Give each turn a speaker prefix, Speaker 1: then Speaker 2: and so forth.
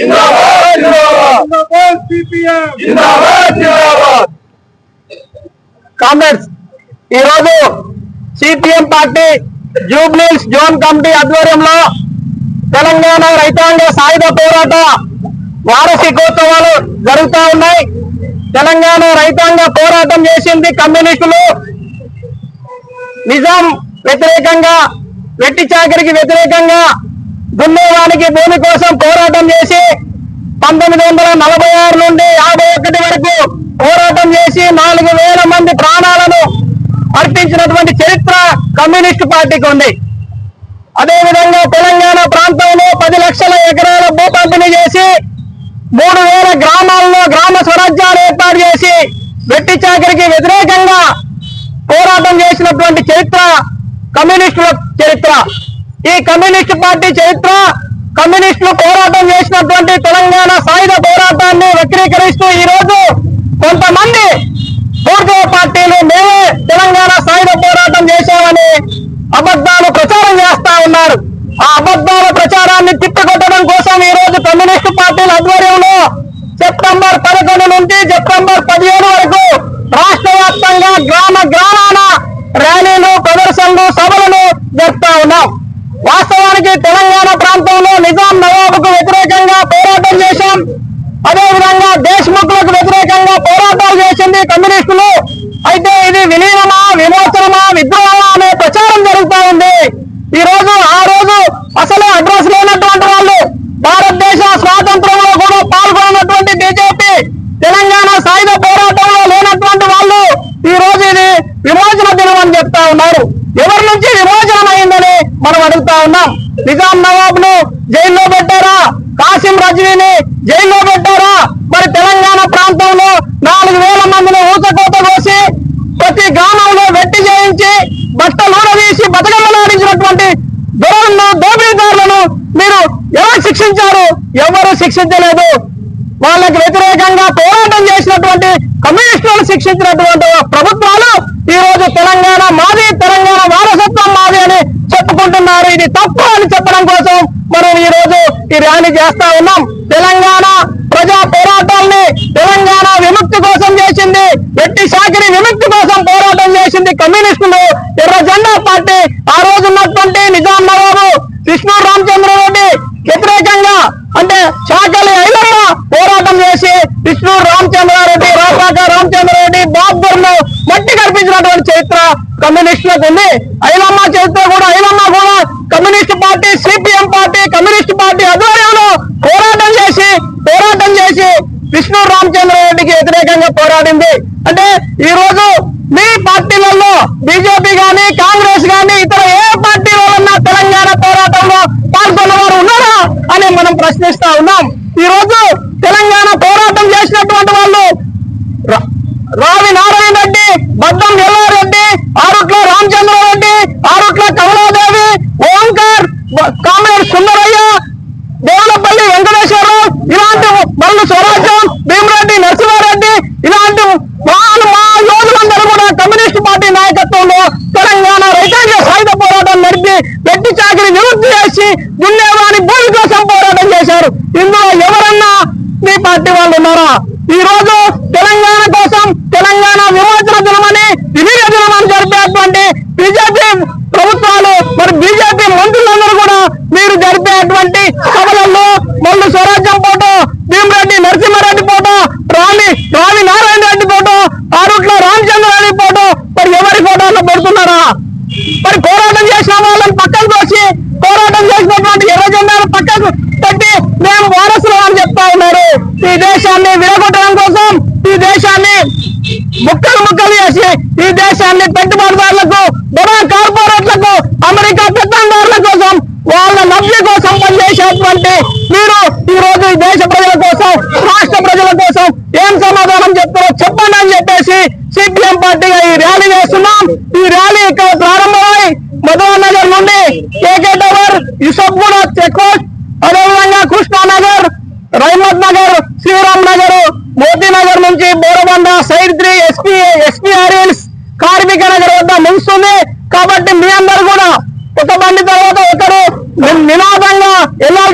Speaker 1: జిందాబాద్ జిందాబాద్.
Speaker 2: CPM
Speaker 3: party Jubilees zone committee ఆధ్వర్యంలో తెలంగాణ రైతాంగ సాయుధ పోరాట వార్షికోత్సవాలు జరుగుతూ ఉన్నాయి. తెలంగాణ రైతాంగ పోరాటం చేసింది కమ్యూనిస్టులు. నిజాం వ్యతిరేకంగా వెట్టి చాకరికి వ్యతిరేకంగా దున్నేవానికి భూమి కోసం పోరాటం చేసి పంతొమ్మిది వందల నలభై ఆరు నుండి యాభై ఒకటి వరకు పోరాటం చేసి నాలుగు వేల మంది ప్రాణాలను అర్పించినటువంటి చరిత్ర కమ్యూనిస్టు పార్టీకి ఉంది. అదేవిధంగా తెలంగాణ ప్రాంతంలో పది లక్షల ఎకరాల భూ పంపిణీ చేసి మూడు వేల గ్రామాల్లో గ్రామ స్వరాజ్యాలు ఏర్పాటు చేసి వెట్టి చాకరికి వ్యతిరేకంగా పోరాటం చేసినటువంటి చరిత్ర కమ్యూనిస్టుల చరిత్ర. ఈ కమ్యూనిస్ట్ పార్టీ చరిత్ర కమ్యూనిస్టులు పోరాటం చేసినటువంటి తెలంగాణ సాయుధ పోరాటాన్ని వక్రీకరిస్తూ ఈ రోజు కొంతమంది పూర్వ పార్టీలు మేమే తెలంగాణ సాయుధ పోరాటం చేశామని అబద్ధాలు ప్రచారం చేస్తా ఉన్నారు. ఆ అబద్ధాల ప్రచారాన్ని తిప్పికొట్టడం కోసం ఈ రోజు కమ్యూనిస్టు పార్టీల ఆధ్వర్యంలో సెప్టెంబర్ పదకొండు నుంచి సెప్టెంబర్ పదిహేను వరకు రాష్ట్ర వ్యాప్తంగా గ్రామ గ్రామాన ర్యాలీలు ప్రదర్శనలు సభలను జరుపుతా ఉన్నాం. వాస్తవానికి తెలంగాణ నిజాం నవాబుకు వ్యతిరేకంగా పోరాటం చేశాం. అదేవిధంగా దేశ్ముఖులకు వ్యతిరేకంగా పోరాటాలు చేసింది కమ్యూనిస్టులు. అయితే ఇది విలీనమా విమోచనమా విద్రోహమా అనే ప్రచారం జరుగుతూ ఉంది ఈ రోజు ఆ రోజు అసలు అడ్రస్ లేనటువంటి వాళ్ళు భారతదేశ స్వాతంత్రంలో కూడా పాల్గొన్నటువంటి బీజేపీ తెలంగాణ సాయుధ పోరాటంలో లేనటువంటి వాళ్ళు ఈ రోజు ఇది విమోచన దినం అని చెప్తా ఉన్నారు ఎవరి నుంచి విమోచనం అయిందని మనం అడుగుతా ఉన్నాం. నిజాం నవాబ్ను జైల్లో పెట్టారా? కాసిం రజనీని జైల్లో పెట్టారా? మరి తెలంగాణ ప్రాంతంలో నాలుగు వేల మందిని ఊచకోత కోసి ప్రతి గ్రామంలో వెట్టి చేయించి బట్టలు ఊడదీసి బతకమ్మలాడించినటువంటి దొరలను దోపిడీదారులను మీరు ఎవరు శిక్షించారు? ఎవరు శిక్షించలేదు. వాళ్ళకి వ్యతిరేకంగా పోరాటం చేసినటువంటి కమ్యూనిస్టులను శిక్షించినటువంటి ప్రభుత్వాలు ఈ రోజు తెలంగాణ మాది తెలంగాణ చెప్పుకుంటున్నారు ఇది తప్పు అని చెప్పడం కోసం మనం ఈ రోజు ఈ ర్యాలీ చేస్తా ఉన్నాం. తెలంగాణ ప్రజా పోరాటాల్ని తెలంగాణ విముక్తి కోసం చేసింది. ఎట్టి శాఖని విముక్తి కోసం పోరాటం చేసింది కమ్యూనిస్టులు. ఎర్ర జెండా పార్టీ. ఆ రోజు ఉన్నటువంటి నిజాం నవాబు రామచంద్ర రామచంద్రరెడ్డి వ్యతిరేకంగా అంటే శాఖలు ఐలమ్మ పోరాటం చేసి విష్ణు రామచంద్రారెడ్డి రాపాక రామచంద్రారెడ్డి బాబ్బర్ను మట్టి కల్పించినటువంటి చరిత్ర కమ్యూనిస్టులకు ఉంది. అయినా చరిత్ర కూడా ఐలమ్మ కూడా communist party CPM party communist party ఆధ్వర్యంలో పోరాటం చేసి పోరాటం చేసి విష్ణు రామచంద్రారెడ్డికి పోరాడింది. అంటే ఈ రోజు మీ పార్టీలలో బీజేపీ గాని కాంగ్రెస్ గాని ఇతర ఏ పార్టీ వాళ్ళన్నా తెలంగాణ పోరాటంలో పాల్గొన్న వారు ఉన్నారా అని మనం ప్రశ్నిస్తా ఉన్నాం ఈ రోజు తెలంగాణ పోరాటం చేసినటువంటి వాళ్ళు రా- రావి నారాయణ రెడ్డి బద్దం ఎల్లారెడ్డి ఆరుట్ల రామచంద్రారెడ్డి ఆరుట్ల కమలాదేవి ఓంకార్ బ- కామ్రేడ్ సుందరయ్య దేవులపల్లి వెంకటేశ్వరరావు ఇలాంటి మల్లు స్వరాజ్యం భీమరెడ్డి నరసింహారెడ్డి ఇలాంటి వాళ్ళు మా యోధులందరూ కూడా కమ్యూనిస్ట్ పార్టీ నాయకత్వంలో తెలంగాణ రైతాంగ సాయుధ పోరాటం నడిపి వెట్టి చాకరి విముక్తి చేసి దున్నేవాని భూమి కోసం పోరాటం చేశారు ఇందులో ఎవరన్నా మీ పార్టీ వాళ్ళు ఉన్నారా? పోరాటం చేసినటువంటి ఎర్ర పక్కకు పెట్టి మేము వారసులు అని చెప్తా ఉన్నారు. ఈ దేశాన్ని విడగొట్టడం కోసం ఈ దేశాన్ని ముక్కలు ముక్కలు చేసి ఈ దేశాన్ని పెట్టుబడిదారులకు బడా కార్పొరేట్లకు అమెరికా పెట్టుబడిదారుల కోసం వాళ్ళ లబ్ధి కోసం పనిచేసేటువంటి మీరు ఈ రోజు ఈ దేశ ప్రజల కోసం రాష్ట్ర ప్రజల కోసం ఏం సమాధానం ఉంది. కేకే టవర్ ఇసబ్బుడ చెక్పోస్ట్ అదేవిధంగా కృష్ణానగర్ రైమత్ నగర్ శ్రీరామ్ నగర్ మోతీనగర్ నుంచి Borabanda side three SP SP ఆరియన్స్ Karmika Nagar వద్ద ముగుస్తుంది. కాబట్టి మీ అందరు కూడా ఒక బండి తర్వాత ఒకరు నినాదంగా ఎల్లారు